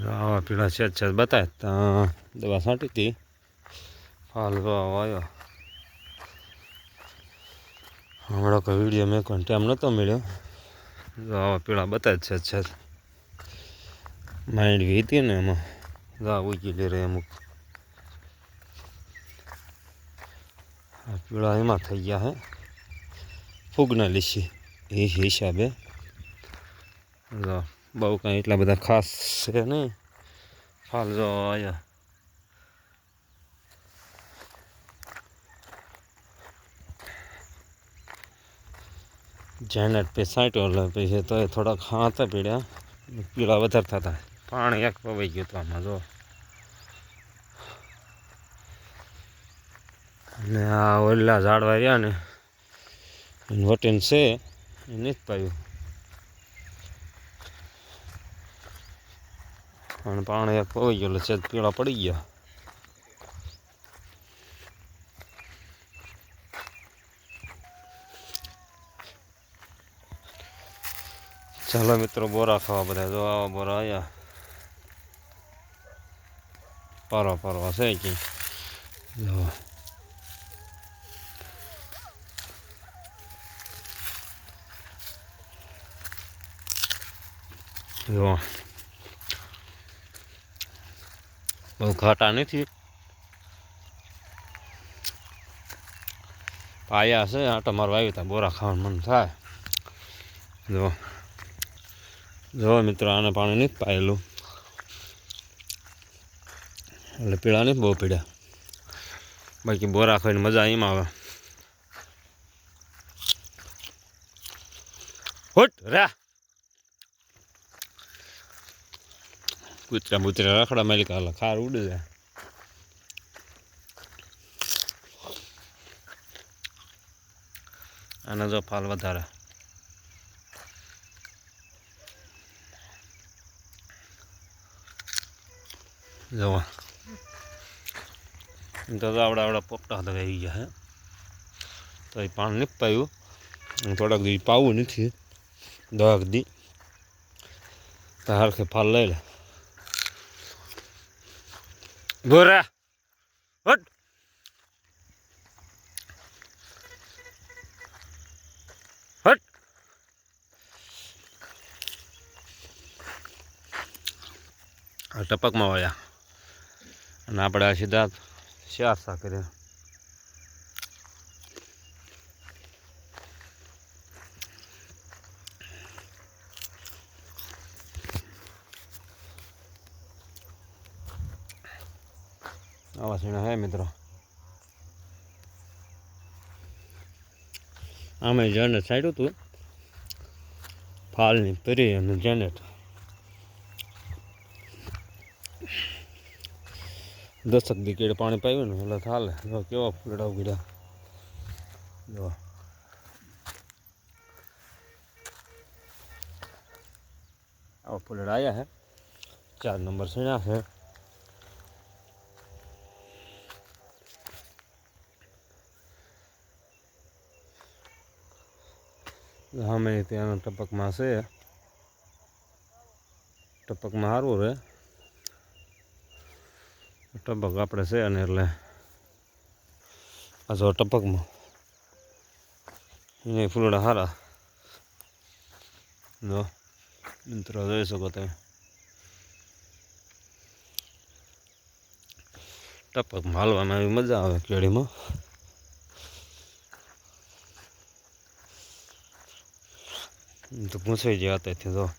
આવા પીળા છેદ છેદ બતાય. ત્યાં દવા છાંટી હતી ફાલ વાવ આવ્યો. હમણાં કોઈ વીડિયો મેં કોઈ ટાઈમ નહોતો મળ્યો. આવા પીળા બતાય છે છે. માંડવી હતી ને એમાં. જા ઉગી લે અમુક. પીળા એમાં થઈ ગયા હે. ફૂગના લીસી. એ હિસાબે. જો. બહુ કાંઈ એટલા બધા ખાસ છે નહીં. ફાલ જો આયા. જેનેટ પે સાંટ્યો એટલે પછી તો એ થોડાક હાથા પીડ્યા. પીળા વધારે થતા. પાણી એક પવાઈ ગયું હતું આમાં, જો. અને આ ઓલા ઝાડવા રહ્યા ને વટીન છે, એ નથી પાયું. અને પાણી એક પવાઈ ગયું એટલે છેદ પીળા પડી ગયા. ચાલો મિત્રો, બોરા ખાવા બધા. જો આવા બોરા આવ્યા પારો પારો છે કે જો. બહુ ઘાટા નથી. પાયા છે આટો મારવા આવી ત્યાં બોરા ખાવાનું, મન થાય. જો જો મિત્રો, આને પાણી નથી પાયેલું. એટલે પીળા નથી, બહુ પીડ્યા બાકી બોરા ખાઈને મજા એમ આવે. હોટ, રા. કૂતરા બૂતરા રખડા મેલી કાલે ખાર ઉડે જાય આના જો ફાલ વધારે જવા તો આવડા આવડા પોપટા આવી ગયા હે તો એ પાણી નથી પાયું થોડાક દી પાવું નથી દવાક દી તો હરખે ફાલ લઈ લે ગોરા. હટ. હટ. આ ટપકમાં વાળ્યા. અને આપણે આ સીધા શાસા કર્યા. આવા સીણા હે મિત્રો. આમે જનેટ સાઈડું હતું ફાલની પરી અને જનેટ દસક દી કેડે પાણી પાવ્યું ને, એટલે થાલે. જો કેવા ફૂલડા ઉગડ્યા. જો. આવા ફૂલડા આવ્યા હે. ચાર નંબર સીણા છે સામે ત્યાંના ટપકમાં છે. ટપકમાં સારું રહે. ટપક આપણે છે અને એટલે આ જો ટપકમાં. એને ફૂલડા સારા જો, મિત્રો જોઈ શકો તમે. ટપકમાં હાલવામાં એવી મજા આવે કેળીમાં. તો પૂછાઈ ગયા ત્યાંથી જો